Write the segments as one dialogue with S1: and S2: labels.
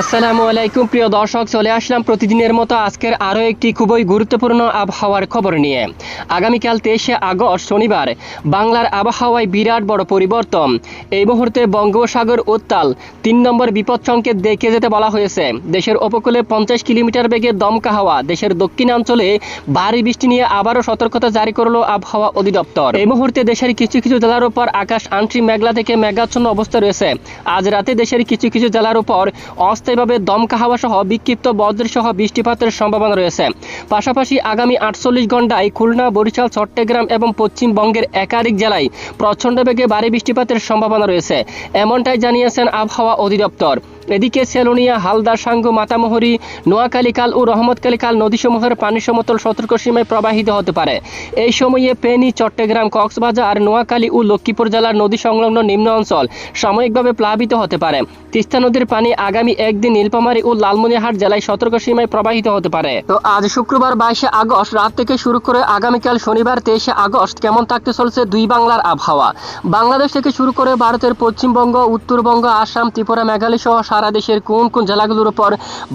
S1: আসসালামু আলাইকুম, প্রিয় দর্শক, চলে আসলাম প্রতিদিনের মতো আজকের আরও একটি খুবই গুরুত্বপূর্ণ আবহাওয়ার খবর নিয়ে। আগামীকাল তেইশে আগস্ট, শনিবার, বাংলার আবহাওয়ায় বিরাট বড় পরিবর্তন। এই মুহূর্তে বঙ্গোপসাগর উত্তাল, তিন নম্বর বিপদ সংকেত দেখে যেতে বলা হয়েছে। দেশের উপকূলে পঞ্চাশ কিলোমিটার বেগে দমকা হাওয়া, দেশের দক্ষিণাঞ্চলে ভারী বৃষ্টি নিয়ে আবারও সতর্কতা জারি করল আবহাওয়া অধিদপ্তর। এই মুহূর্তে দেশের কিছু কিছু জেলার উপর আকাশ আংশিক মেঘলা থেকে মেঘাচ্ছন্ন অবস্থা রয়েছে। আজ রাতে দেশের কিছু কিছু জেলার উপর অস্থায়ীভাবে দমকা হাওয়া সহ বিক্ষিপ্ত বজ্র সহ বৃষ্টিপাতের সম্ভাবনা রয়েছে। পাশাপাশি আগামী আটচল্লিশ ঘন্টায় খুলনা, বরিশাল, চট্টগ্রাম এবং পশ্চিমবঙ্গের একাধিক জেলায় প্রচণ্ড বেগে ভারী বৃষ্টিপাতের সম্ভাবনা রয়েছে। এমনটাই জানিয়েছেন আবহাওয়া অধিদপ্তর। এদিকে সেলোনিয়া হালদা সাঙ্গু, মাতামোহরি নোয়াখালীকাল ও রহমতকালীকাল নদীসমূহের পানি সমতল সতর্ক সীমায় প্রবাহিত হতে পারে। এই সময়ে ফেনী, চট্টগ্রাম, কক্সবাজার নোয়াখালী ও লক্ষ্মীপুর জেলার নদী সংলগ্ন নিম্ন অঞ্চল সাময়িকভাবে প্লাবিত হতে পারে। তিস্তা নদীর পানি আগামী একদিন নীলফামারী ও লালমনিরহাট জেলায় সতর্ক সীমায় প্রবাহিত হতে পারে। তো আজ শুক্রবার বাইশে আগস্ট রাত থেকে শুরু করে আগামীকাল শনিবার তেইশে আগস্ট কেমন থাকতে চলছে দুই বাংলার আবহাওয়া? বাংলাদেশ থেকে শুরু করে ভারতের পশ্চিমবঙ্গ, উত্তরবঙ্গ, আসাম, ত্রিপুরা, মেঘালয় সহ সারা দেশের কোন কোন জেলাগুলোর উপর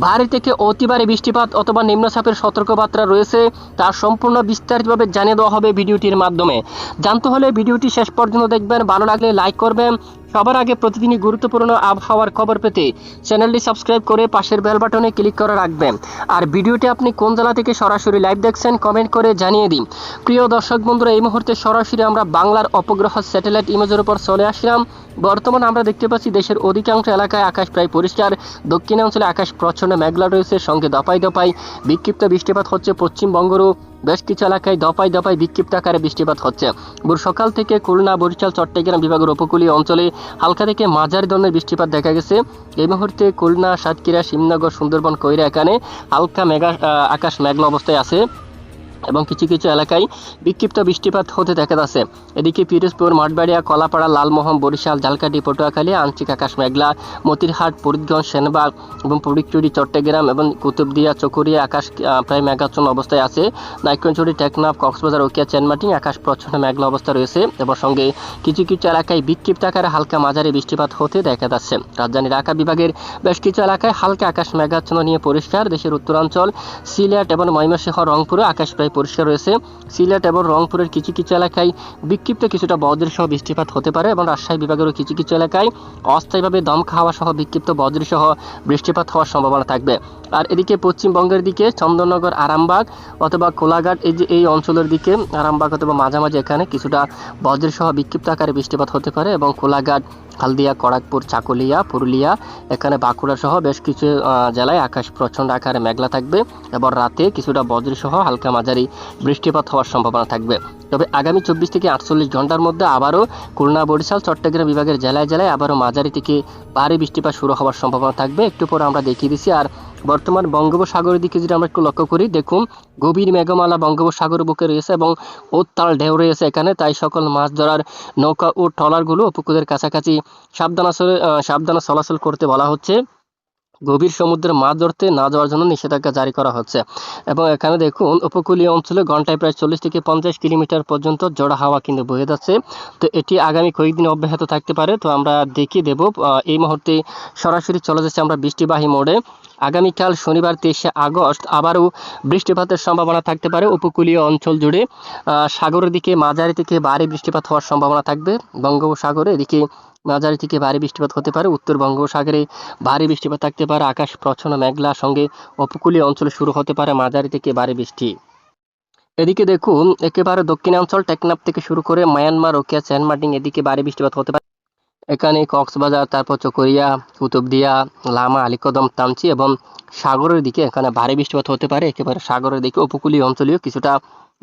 S1: ভারী থেকে অতি ভারী বৃষ্টিপাত অথবা নিম্নচাপের সতর্কবার্তা রয়েছে তার সম্পূর্ণ বিস্তারিতভাবে জানিয়ে দেওয়া হবে ভিডিওটির মাধ্যমে। জানতে হলে ভিডিওটি শেষ পর্যন্ত দেখবেন। ভালো লাগলে লাইক করবেন। সবার আগে প্রতিদিনই গুরুত্বপূর্ণ আবহাওয়ার খবর পেতে চ্যানেলটি সাবস্ক্রাইব করে পাশের বেল বাটনে ক্লিক করে রাখবেন। আর ভিডিওটি আপনি কোন জেলা থেকে সরাসরি লাইভ দেখছেন কমেন্ট করে জানিয়ে দিন। প্রিয় দর্শক বন্ধুরা, এই মুহূর্তে সরাসরি আমরা বাংলার অপগ্রহ স্যাটেলাইট ইমেজের উপর চলে আসলাম। বর্তমানে আমরা দেখতে পাচ্ছি দেশের অধিকাংশ এলাকায় আকাশ প্রায় পরিষ্কার। দক্ষিণাঞ্চলে আকাশ প্রচ্ছন্ন মেঘলা রয়েছে, সঙ্গে দপাই দপাই বিক্ষিপ্ত বৃষ্টিপাত হচ্ছে। পশ্চিমবঙ্গেরও বেশ কিছু এলাকায় দপাই দপাই বিক্ষিপ্ত আকারে বৃষ্টিপাত হচ্ছে। ভোর সকাল থেকে খুলনা, বরিশাল, চট্টগ্রাম বিভাগের উপকূলীয় অঞ্চলে হালকা থেকে মাঝারি ধরনের বৃষ্টিপাত দেখা গেছে। এই মুহূর্তে খুলনা, সাতক্ষীরা শিবনগর সুন্দরবন কৈরা এখানে হালকা মেঘা আকাশ মেঘলা অবস্থায় আছে। এবং কিছু কিছু এলাকায় বিক্ষিপ্ত বৃষ্টিপাত হতে দেখা যাচ্ছে। এদিকে পিরোজপুর, মাঠবাড়িয়া, কলাপাড়া, লালমোহন, বরিশাল, ঝালকাঠি, পটুয়াখালী, আংশিক আকাশ মেঘলা, মতিরহাট, ফরিদগঞ্জ, সেনবাগ এবং ফরিদচুরি চট্টগ্রাম এবং কুতুবদিয়া, চকুরিয়া আকাশ প্রায় মেঘাচ্ছন্ন অবস্থায় আছে। নাইকনচুরি টেকনাফ, কক্সবাজার ওকিয়া চেনমাটি আকাশ প্রচ্ছন্ন মেঘলা অবস্থা রয়েছে এবং সঙ্গে কিছু কিছু এলাকায় বিক্ষিপ্ত আকারে হালকা মাঝারি বৃষ্টিপাত হতে দেখা যাচ্ছে। রাজধানী ঢাকা বিভাগের বেশ কিছু এলাকায় হালকা আকাশ মেঘাচ্ছন্ন নিয়ে পরিষ্কার। দেশের উত্তরাঞ্চল, সিলেট এবং ময়মনসিংহ, রংপুরে আকাশ প্রায় পরিষ্কার রয়েছে। সিলেট এবং রংপুরের কিছু কিছু এলাকায় বিক্ষিপ্ত কিছুটা বজ্র সহ বৃষ্টিপাত হতে পারে এবং রাজশাহী বিভাগেরও কিছু কিছু এলাকায় অস্থায়ীভাবে দমকা হাওয়া সহ বিক্ষিপ্ত বজ্র সহ বৃষ্টিপাত হওয়ার সম্ভাবনা থাকবে। আর এদিকে পশ্চিমবঙ্গের দিকে চন্দননগর, আরামবাগ অথবা কোলাঘাট, এই যে এই অঞ্চলের দিকে আরামবাগ অথবা মাঝামাঝি এখানে কিছুটা বজ্র সহ বিক্ষিপ্ত আকারে বৃষ্টিপাত হতে পারে এবং কোলাঘাট হালদিয়া খড়গপুর চাকুলিয়া, পুরুলিয়া, এখানে বাঁকুড়া সহ বেশ কিছু জেলায় আকাশ প্রচণ্ড আকারে মেঘলা থাকবে এবং রাতে কিছুটা বজ্র সহ হালকা মাঝারি বৃষ্টিপাত হওয়ার সম্ভাবনা থাকবে। তবে আগামী চব্বিশ থেকে আটচল্লিশ ঘণ্টার মধ্যে আবারও খুলনা, বরিশাল, চট্টগ্রাম বিভাগের জেলায় জেলায় আবারও মাঝারি থেকে ভারী বৃষ্টিপাত শুরু হওয়ার সম্ভাবনা থাকবে। একটু পরে আমরা দেখিয়ে দিচ্ছি আর বর্তমান বঙ্গোপসাগরের দিকে যদি আমরা একটু লক্ষ্য করি দেখুন গভীর মেঘমালা বঙ্গোপসাগর বুকে রয়েছে এবং উত্তাল ঢেউ রয়েছে এখানে। তাই সকল মাছ ধরার নৌকা ও ট্রলারগুলো উপকূলের কাছাকাছি সাবধান আসলে আহ, সাবধানে চলাচল করতে বলা হচ্ছে। গভীর সমুদ্রে মাছ ধরতে না যাওয়ার জন্য নিষেধাজ্ঞা জারি করা হচ্ছে। এবং এখানে দেখুন উপকূলীয় অঞ্চলে ঘন্টায় প্রায় চল্লিশ থেকে পঞ্চাশ কিলোমিটার পর্যন্ত জোড়া হাওয়া কিন্তু বয়ে যাচ্ছে। তো এটি আগামী কয়েকদিন অব্যাহত থাকতে পারে। তো আমরা দেখিয়ে দেব এই মুহূর্তে সরাসরি চলে যাচ্ছে আমরা বৃষ্টিবাহী মোড়ে। আগামীকাল শনিবার তেইশে আগস্ট আবারও বৃষ্টিপাতের সম্ভাবনা থাকতে পারে। উপকূলীয় অঞ্চল জুড়ে সাগরের দিকে মাঝারি থেকে ভারী বৃষ্টিপাত হওয়ার সম্ভাবনা থাকবে। বঙ্গোপসাগরে এদিকে মাঝারি থেকে ভারী বৃষ্টিপাত হতে পারে। উত্তর বঙ্গোপসাগরে ভারী বৃষ্টিপাত থাকতে পারে। আকাশ প্রচ্ছন্ন মেঘলা, সঙ্গে উপকূলীয় অঞ্চলে শুরু হতে পারে মাঝারি থেকে ভারী বৃষ্টি। এদিকে দেখুন, একেবারে দক্ষিণাঞ্চল টেকনাফ থেকে শুরু করে মায়ানমার ওকিয়া সেন্টমার্টিন এদিকে ভারী বৃষ্টিপাত হতে পারে। এখানে কক্সবাজার, তারপর চকরিয়া, কুতুবদিয়া, লামা, আলিকদম, তামচি এবং সাগরের দিকে এখানে ভারী বৃষ্টিপাত হতে পারে। একেবারে সাগরের দিকে উপকূলীয় অঞ্চলেও কিছুটা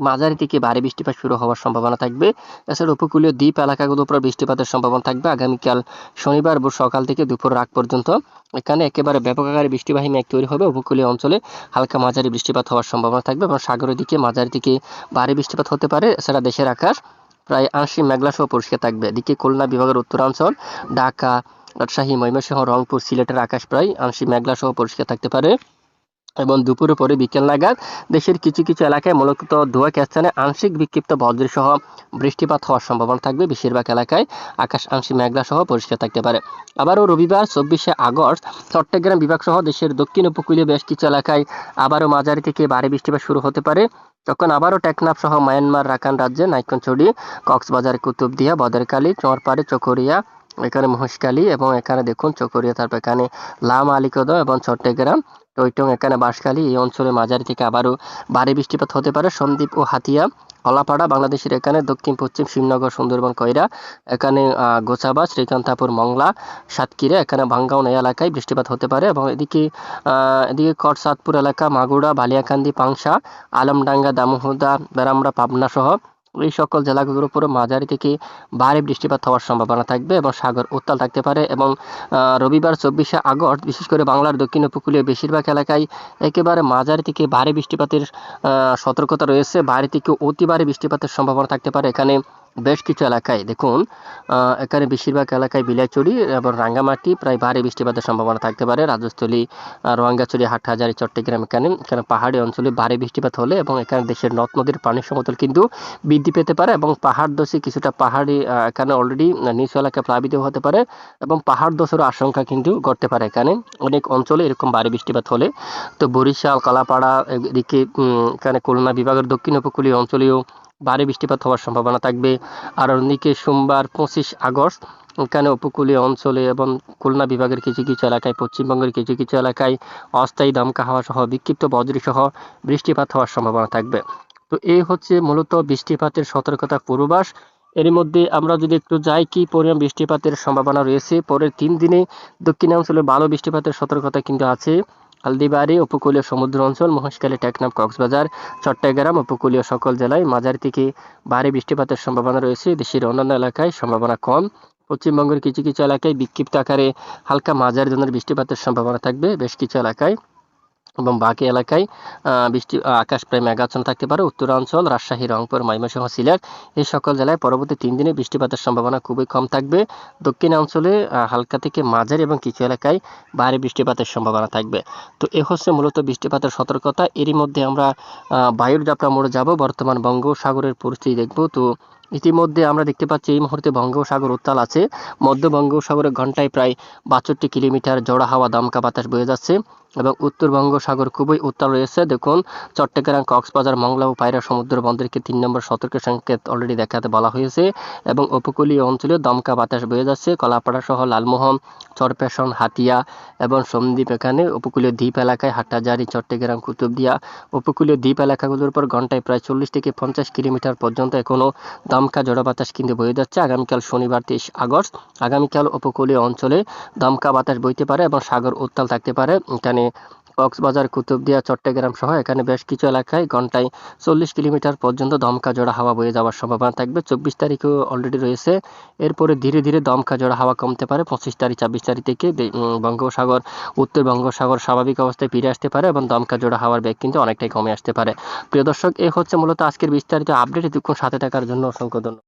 S1: মাঝারি থেকে ভারী বৃষ্টিপাত শুরু হওয়ার সম্ভাবনা থাকবে। এছাড়া উপকূলীয় দ্বীপ এলাকাগুলোর উপর বৃষ্টিপাতের সম্ভাবনা থাকবে। আগামীকাল শনিবার সকাল থেকে দুপুর রাত পর্যন্ত এখানে একেবারে ব্যাপক আকারে বৃষ্টিবাহী মেঘ তৈরি হবে। উপকূলীয় অঞ্চলে হালকা মাঝারি বৃষ্টিপাত হওয়ার সম্ভাবনা থাকবে এবং সাগরের দিকে মাঝারি থেকে ভারী বৃষ্টিপাত হতে পারে। এছাড়া দেশের আকাশ প্রায় আংশিক মেঘলা সহ পরিষ্কার থাকবে। এদিকে খুলনা বিভাগের উত্তরাঞ্চল, ঢাকা, রাজশাহী, ময়মনসিংহ, রংপুর, সিলেটের আকাশ প্রায় আংশিক মেঘলা সহ পরিষ্কার থাকতে পারে। এবং দুপুরের পরে বিকেল নাগাদ দেশের কিছু কিছু এলাকায় মূলত এক স্থানে আংশিক বিক্ষিপ্ত বজ্রসহ বৃষ্টিপাত হওয়ার সম্ভাবনা থাকবে। বেশিরভাগ এলাকায় আকাশ আংশিক মেঘলা সহ পরিষ্কার থাকতে পারে। আবারও রবিবার চব্বিশে আগস্ট চট্টগ্রাম বিভাগ সহ দেশের দক্ষিণ উপকূলীয় বেশ কিছু এলাকায় আবারও মাঝারি থেকে ভারী বৃষ্টিপাত শুরু হতে পারে। তখন আবারও টেকনাফ সহ মায়ানমার রাখান রাজ্যে নাইকনছড়ি কক্সবাজার কুতুবদিয়া বদরকালী চরপাড়ি চকরিয়া এখানে মহেশখালী এবং এখানে দেখুন চকরিয়া, তারপর এখানে লাম আলিকদ এবং চট্টগ্রাম। টৈটং এখানে বাঁশখালী, এই অঞ্চলে মাঝারি থেকে আবারও ভারী বৃষ্টিপাত হতে পারে। সন্দ্বীপ ও হাতিয়া কলাপাড়া বাংলাদেশের এখানে দক্ষিণ, পশ্চিম শ্রীনগর সুন্দরবন, কয়রা, এখানে গোছাবা শ্রীকান্তাপুর, মংলা, সাতক্ষীরা, এখানে ভাঙ্গাউন এই এলাকায় বৃষ্টিপাত হতে পারে এবং এদিকে এদিকে কটসাদপুর এলাকা, মাগুরা, বালিয়াকান্দি, পাংশা, আলমডাঙ্গা, দামোহদা বেরামড়া পাবনা সহ এই সকল জেলাগুলোর উপরে মাঝারি থেকে ভারী বৃষ্টিপাত হওয়ার সম্ভাবনা থাকবে এবং সাগর উত্তাল থাকতে পারে এবং রবিবার চব্বিশে আগস্ট, বিশেষ করে বাংলার দক্ষিণ উপকূলীয় বেশিরভাগ এলাকায় একেবারে মাঝারি থেকে ভারী বৃষ্টিপাতের সতর্কতা রয়েছে। ভারী থেকে অতি ভারী বৃষ্টিপাতের সম্ভাবনা থাকতে পারে। এখানে বেশ কিছু এলাকায়। দেখুন এখানে বেশিরভাগ এলাকায় বিলাইচুরি এবং রাঙ্গামাটি প্রায় ভারী বৃষ্টিপাতের সম্ভাবনা থাকতে পারে। রাজস্থলী আহ, রোয়াঙ্গাচুরি হাটহাজারি চট্টগ্রাম এখানে এখানে পাহাড়ি অঞ্চলে ভারী বৃষ্টিপাত হলে এবং এখানে দেশের নদ নদীর পানির সমতল কিন্তু বৃদ্ধি পেতে পারে এবং পাহাড় দোষী কিছুটা পাহাড়ি এখানে অলরেডি নিচু এলাকায় প্লাবিত হতে পারে এবং পাহাড় দোষের আশঙ্কা কিন্তু ঘটতে পারে এখানে। অনেক অঞ্চলে এরকম ভারী বৃষ্টিপাত হলে। তো বরিশাল কলাপাড়া এদিকে এখানে খুলনা বিভাগের দক্ষিণ উপকূলীয় অঞ্চলেও ভারী বৃষ্টিপাত হওয়ার সম্ভাবনা থাকবে। আর অন্যদিকে সোমবার পঁচিশ আগস্ট, এখানে উপকূলীয় অঞ্চলে এবং খুলনা বিভাগের কিছু কিছু এলাকায়, পশ্চিমবঙ্গের কিছু কিছু এলাকায় অস্থায়ী দমকা হাওয়া সহ বিক্ষিপ্ত বজ্রী সহ বৃষ্টিপাত হওয়ার সম্ভাবনা থাকবে। তো এই হচ্ছে মূলত বৃষ্টিপাতের সতর্কতা পূর্বাস এর মধ্যে আমরা যদি একটু যাই, কি পরিমাণ বৃষ্টিপাতের সম্ভাবনা রয়েছে? পরের তিন দিনে দক্ষিণাঞ্চলে ভালো বৃষ্টিপাতের সতর্কতা কিন্তু আছে। হালদিবাড়ি উপকূলীয় সমুদ্র অঞ্চল, মহেশখালী, টেকনাফ, কক্সবাজার, চট্টগ্রাম উপকূলীয় সকল জেলায় মাঝারি থেকে ভারী বৃষ্টিপাতের সম্ভাবনা রয়েছে। দেশের অন্যান্য এলাকায় সম্ভাবনা কম। পশ্চিমবঙ্গের কিছু কিছু এলাকায় বিক্ষিপ্ত আকারে হালকা মাঝারি ধরনের বৃষ্টিপাতের সম্ভাবনা থাকবে। বেশ কিছু এলাকায় এবং বাকি এলাকায় বৃষ্টি আকাশ প্রায় মেঘাচ্ছন্ন থাকতে পারে। উত্তরাঞ্চল, রাজশাহী, রংপুর, ময়মনসিংহ, সিলেট এই সকল জেলায় পরবর্তী তিন দিনে বৃষ্টিপাতের সম্ভাবনা খুবই কম থাকবে। দক্ষিণাঞ্চলে হালকা থেকে মাঝারি এবং কিছু এলাকায় ভারী বৃষ্টিপাতের সম্ভাবনা থাকবে। তো এ হচ্ছে মূলত বৃষ্টিপাতের সতর্কতা। এরই মধ্যে আমরা বায়ুর যাত্রা মোড়ে যাব। বর্তমান বঙ্গোসাগরের পরিস্থিতি দেখব। তো ইতিমধ্যে আমরা দেখতে পাচ্ছি এই মুহূর্তে বঙ্গোসাগর উত্তাল আছে। মধ্য বঙ্গোসাগরে ঘন্টায় প্রায় বাষট্টি কিলোমিটার জোড়া হাওয়া দমকা বাতাস বয়ে যাচ্ছে। এবং উত্তর বঙ্গোসাগর খুবই উত্তাল রয়েছে। দেখুন, চট্টগ্রাম, কক্সবাজার মংলা ও পায়রা সমুদ্র বন্দরকে তিন নম্বর সতর্ক সংকেত অলরেডি দেখাতে বলা হয়েছে এবং উপকূলীয় অঞ্চলে দমকা বাতাস বয়ে যাচ্ছে। কলাপাড়া সহ লালমোহন, চরপেশন, হাতিয়া এবং সন্দ্বীপ এখানে উপকূলীয় দ্বীপ এলাকায় হাটহাজারি চট্টগ্রাম, কুতুবদিয়া উপকূলীয় দ্বীপ এলাকাগুলোর উপর ঘন্টায় প্রায় চল্লিশ থেকে পঞ্চাশ কিলোমিটার পর্যন্ত এখনও দমকা জোড়া বাতাস কিন্তু বয়ে যাচ্ছে। আগামীকাল শনিবার তেইশ আগস্ট, আগামীকাল উপকূলীয় অঞ্চলে দমকা বাতাস বইতে পারে এবং সাগর উত্তাল থাকতে পারে। এখানে কক্সবাজার কুতুবদিয়া চট্টগ্রাম সহ এখানে বেশ কিছু এলাকায় ঘন্টায় চল্লিশ কিলোমিটার পর্যন্ত দমকা জোড়া হাওয়া বয়ে যাওয়ার সম্ভাবনা থাকবে। চব্বিশ তারিখেও অলরেডি রয়েছে। এরপরে ধীরে ধীরে দমকা জোড়া হাওয়া কমতে পারে পঁচিশ তারিখ ছাব্বিশ তারিখ থেকে। বে- উম, বঙ্গোসাগর উত্তর বঙ্গোসাগর স্বাভাবিক অবস্থায় ফিরে আসতে পারে এবং দমকা জোড়া হাওয়ার বেগ কিন্তু অনেকটাই কমে আসতে পারে। প্রিয় দর্শক এ হচ্ছে মূলত আজকের বিস্তারিত আপডেট। এতক্ষণ সাথে থাকার জন্য অসংখ্য ধন্যবাদ।